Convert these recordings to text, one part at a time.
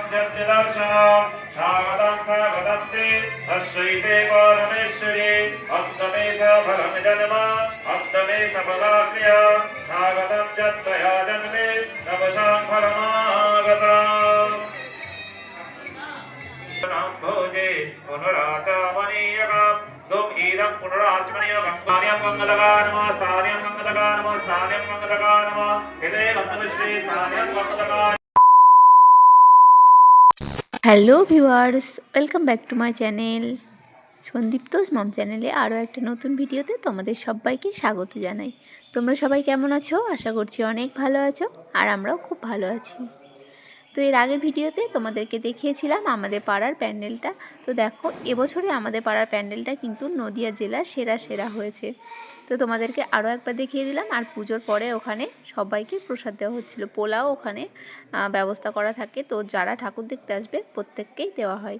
एकावञ्चत्यदर्शनम् स्वागतं स्वागतं ते तस्यैते परमेश्वरी अष्टमे सफलं जन्म अष्टमे सफलाक्रिया स्वागतं च त्वया जन्मे नवशां फलमागतम् भोजे पुनराचामनीयकम् दुम् इदं पुनराचमनीयकम् स्थान्यं मङ्गलका नमः स्थान्यं मङ्गलका नमः स्थान्यं मङ्गलका नमः हृदये गन्तविश्वे स्थान्यं मङ्गलका hello viewers, welcome back to my channel. Sandeep তোষ মম চ্যানেলে আরও একটা নতুন ভিডিওতে তোমাদের সবাইকে স্বাগত জানাই। তোমরা সবাই কেমন আছো? আশা করছি অনেক ভালো আছো, আর আমরাও খুব ভালো আছি। তো এর আগের ভিডিওতে তোমাদেরকে দেখিয়েছিলাম আমাদের পাড়ার প্যান্ডেলটা। তো দেখো, এবছরে আমাদের পাড়ার প্যান্ডেলটা কিন্তু নদিয়া জেলার সেরা সেরা হয়েছে। তো তোমাদেরকে আরও একবার দেখিয়ে দিলাম, আর পুজোর পরে ওখানে সবাইকে প্রসাদ দেওয়া হচ্ছিল। পোলাও ওখানে ব্যবস্থা করা থাকে। তো যারা ঠাকুর দেখতে আসবে, প্রত্যেককেই দেওয়া হয়।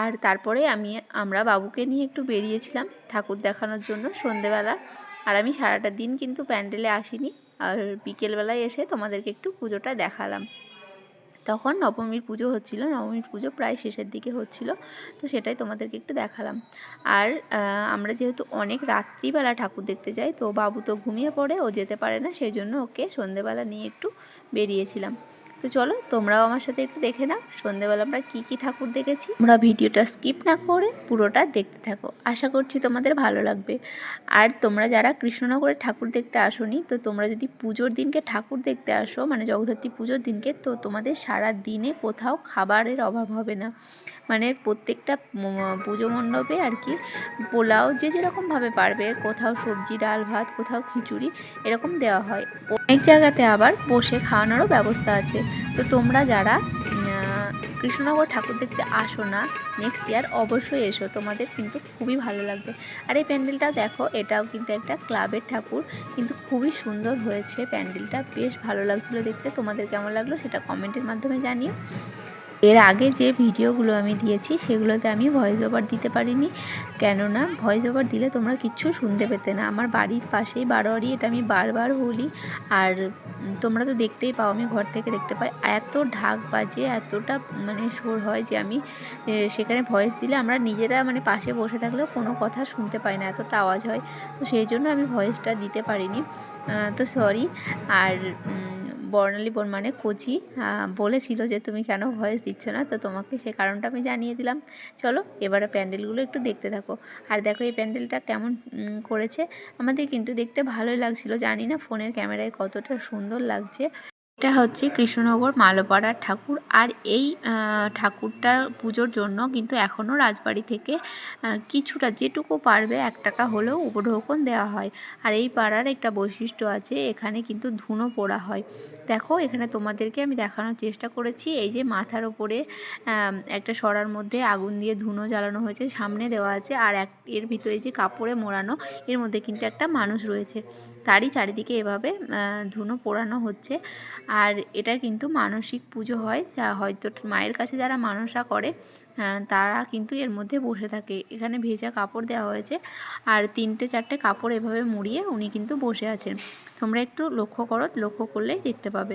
আর তারপরে আমি, আমরা বাবুকে নিয়ে একটু বেরিয়েছিলাম ঠাকুর দেখানোর জন্য সন্ধেবেলা। আর আমি সারাটা দিন কিন্তু প্যান্ডেলে আসিনি। আর বিকেলবেলায় এসে তোমাদেরকে একটু পুজোটা দেখালাম। তখন নবমীর পুজো হচ্ছিল, নবমীর পুজো প্রায় শেষের দিকে হচ্ছিল, তো সেটাই তোমাদেরকে একটু দেখালাম। আর আমরা যেহেতু অনেক রাত্রিবেলা ঠাকুর দেখতে যাই, তো বাবু তো ঘুমিয়ে পড়ে, ও যেতে পারে না, সেই জন্য ওকে সন্ধেবেলা নিয়ে একটু বেরিয়েছিলাম। তো চলো, তোমরাও আমার সাথে একটু দেখে নাও, সন্ধেবেলা আমরা কী কী ঠাকুর দেখেছি। আমরা ভিডিওটা স্কিপ না করে পুরোটা দেখতে থাকো, আশা করছি তোমাদের ভালো লাগবে। আর তোমরা যারা কৃষ্ণনগরে ঠাকুর দেখতে আসোনি, তো তোমরা যদি পুজোর দিনকে ঠাকুর দেখতে আসো মানে জগদ্ধাত্রী পুজোর দিনকে, তো তোমাদের সারা দিনে কোথাও খাবারের অভাব হবে না। মানে প্রত্যেকটা পুজো মণ্ডপে আর কি পোলাও যে যেরকমভাবে পারবে, কোথাও সবজি, ডাল, ভাত, কোথাও খিচুড়ি, এরকম দেওয়া হয়। অনেক জায়গাতে আবার বসে খাওয়ানোরও ব্যবস্থা আছে। তো তোমরা যারা কৃষ্ণনগর ঠাকুর দেখতে আসো না নেক্সট ইয়ার অবশ্যই এসো। তোমাদের কিন্তু খুবই ভালো লাগবে। আর এই প্যান্ডেলটা দেখো, এটাও কিন্তু একটা ক্লাবের ঠাকুর, কিন্তু খুবই সুন্দর হয়েছে। প্যান্ডেলটা বেশ ভালো লাগছিল দেখতে। তোমাদের কেমন লাগল সেটা কমেন্টের মাধ্যমে জানিও। এর আগে যে ভিডিওগুলো আমি দিয়েছি, সেগুলোতে আমি ভয়েস ওভার দিতে পারিনি। কেননা ভয়েস ওভার দিলে তোমরা কিচ্ছু শুনতে পেতে না। আমার বাড়ির পাশেই বারোয়ারি, এটা আমি বারবার বলি। আর তোমরা তো দেখতেই পাও, আমি ঘর থেকে দেখতে পাই। এত ঢাক বাজে, এতটা মানে সুর হয় যে আমি সেখানে ভয়েস দিলে আমরা নিজেরা মানে পাশে বসে থাকলেও কোনো কথা শুনতে পাই না, এতটা আওয়াজ হয়। তো সেই জন্য আমি ভয়েসটা দিতে পারিনি। তো সরি আর বর্ণালী মানে কোচি বলেছিল যে তুমি কেন ভয়েস দিচ্ছ না, তো তোমাকে সে কারণটা আমি জানিয়ে দিলাম। চলো, এবারে প্যান্ডেলগুলো একটু দেখতে থাকো। আর দেখো এই প্যান্ডেলটা কেমন করেছে। আমাদের কিন্তু দেখতে ভালোই লাগছিল, জানি না ফোনের ক্যামেরায় কতটা সুন্দর লাগছে। এটা হচ্ছে কৃষ্ণনগর মালোপাড়ার ঠাকুর। আর এই আহ, ঠাকুরটার পুজোর জন্য কিন্তু এখনও রাজবাড়ি থেকে কিছুটা যেটুকু পারবে এক টাকা হলেও উপঢৌকন দেওয়া হয়। আর এই পাড়ার একটা বৈশিষ্ট্য আছে এখানে কিন্তু ধুনো পোড়া হয়। দেখো এখানে তোমাদেরকে আমি দেখানোর চেষ্টা করেছি এই যে মাথার ওপরে একটা সরার মধ্যে আগুন দিয়ে ধুনো জ্বালানো হয়েছে সামনে দেওয়া আছে আর এক এর ভিতরে যে কাপড়ে মোড়ানো এর মধ্যে কিন্তু একটা মানুষ রয়েছে। তারই চারিদিকে এভাবে ধুনো পোড়ানো হচ্ছে। আর এটা কিন্তু মানসিক পুজো হয়, যা হয়তো মায়ের কাছে যারা মানসা করে তারা কিন্তু এর মধ্যে বসে থাকে। এখানে ভেজা কাপড় দেওয়া হয়েছে আর তিনটে চারটে কাপড় এভাবে মুড়িয়ে উনি কিন্তু বসে আছেন। তোমরা একটু লক্ষ্য করো, লক্ষ্য করলেই দেখতে পাবে।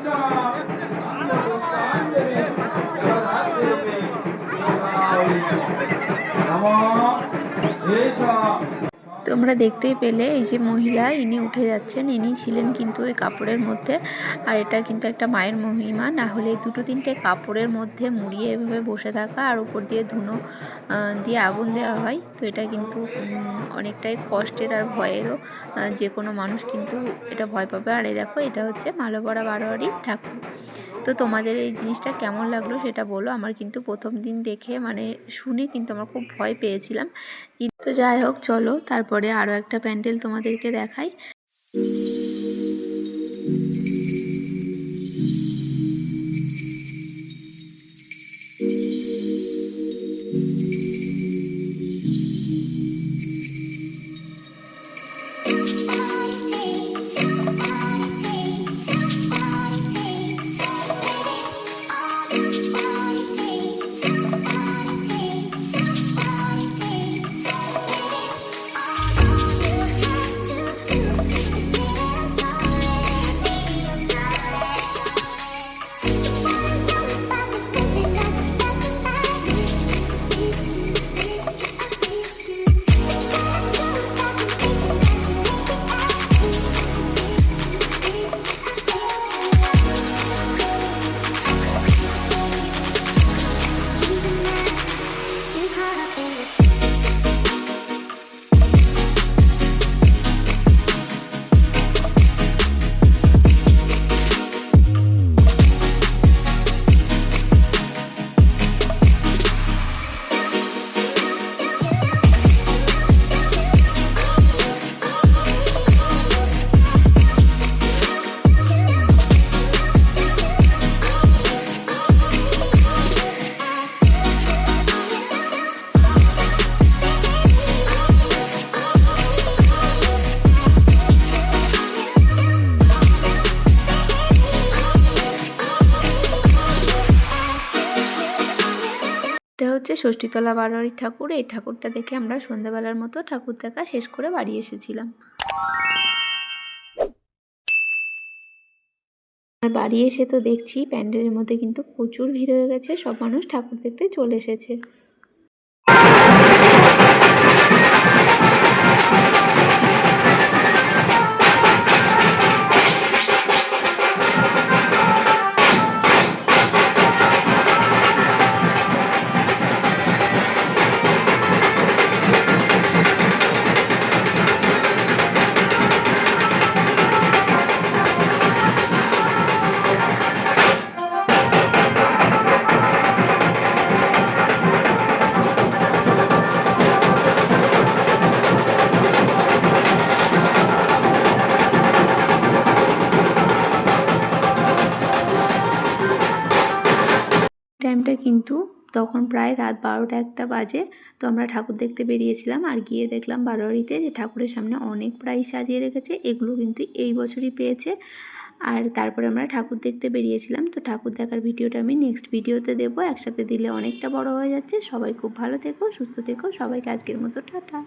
তোমরা দেখতেই পেলে, এই যে মহিলা, ইনি উঠে যাচ্ছেন। ইনি ছিলেন কিন্তু ওই কাপড়ের মধ্যে। আর এটা কিন্তু একটা মায়ের মহিমা। না হলে দুটো তিনটে কাপড়ের মধ্যে মুড়িয়ে এভাবে বসে থাকা আর উপর দিয়ে ধুনো দিয়ে আগুন দেওয়া হয়, তো এটা কিন্তু অনেকটাই কষ্টের আর ভয়েরও যে কোনো মানুষ কিন্তু এটা ভয় পাবে। আর এই দেখো, এটা হচ্ছে মালোপাড়া বারোয়ারি ঠাকুর। তো তোমাদের এই জিনিসটা কেমন লাগল সেটা বলো। আমার কিন্তু প্রথম দিন দেখে মানে শুনে কিন্তু আমার খুব ভয় পেয়েছিলাম। তো যাই হোক, চলো, তারপরে আরও একটা প্যান্ডেল তোমাদেরকে দেখাই। হচ্ছে ষষ্ঠীতলা বারোয়ারি ঠাকুর। এই ঠাকুরটা দেখে আমরা সন্ধ্যাবেলার মতো ঠাকুর দেখা শেষ করে বাড়ি এসেছিলাম। আর বাড়ি এসে তো দেখছি প্যান্ডেলের মধ্যে কিন্তু প্রচুর ভিড় হয়ে গেছে, সব মানুষ ঠাকুর দেখতে চলে এসেছে। কিন্তু তখন প্রায় রাত বারোটা একটা বাজে, তো আমরা ঠাকুর দেখতে বেরিয়েছিলাম আর গিয়ে দেখলাম বারোয়ারিতে যে ঠাকুরের সামনে অনেক প্রাইজ সাজিয়ে রেখেছে, এগুলো কিন্তু এই বছরই পেয়েছে। আর তারপরে আমরা ঠাকুর দেখতে বেরিয়েছিলাম, তো ঠাকুর দেখার ভিডিওটা আমি নেক্সট ভিডিওতে দেবো। একসাথে দিলে অনেকটা বড় হয়ে যাচ্ছে। সবাই খুব ভালো থেকো, সুস্থ থেকো। সবাইকে আজকের মতো টাটা।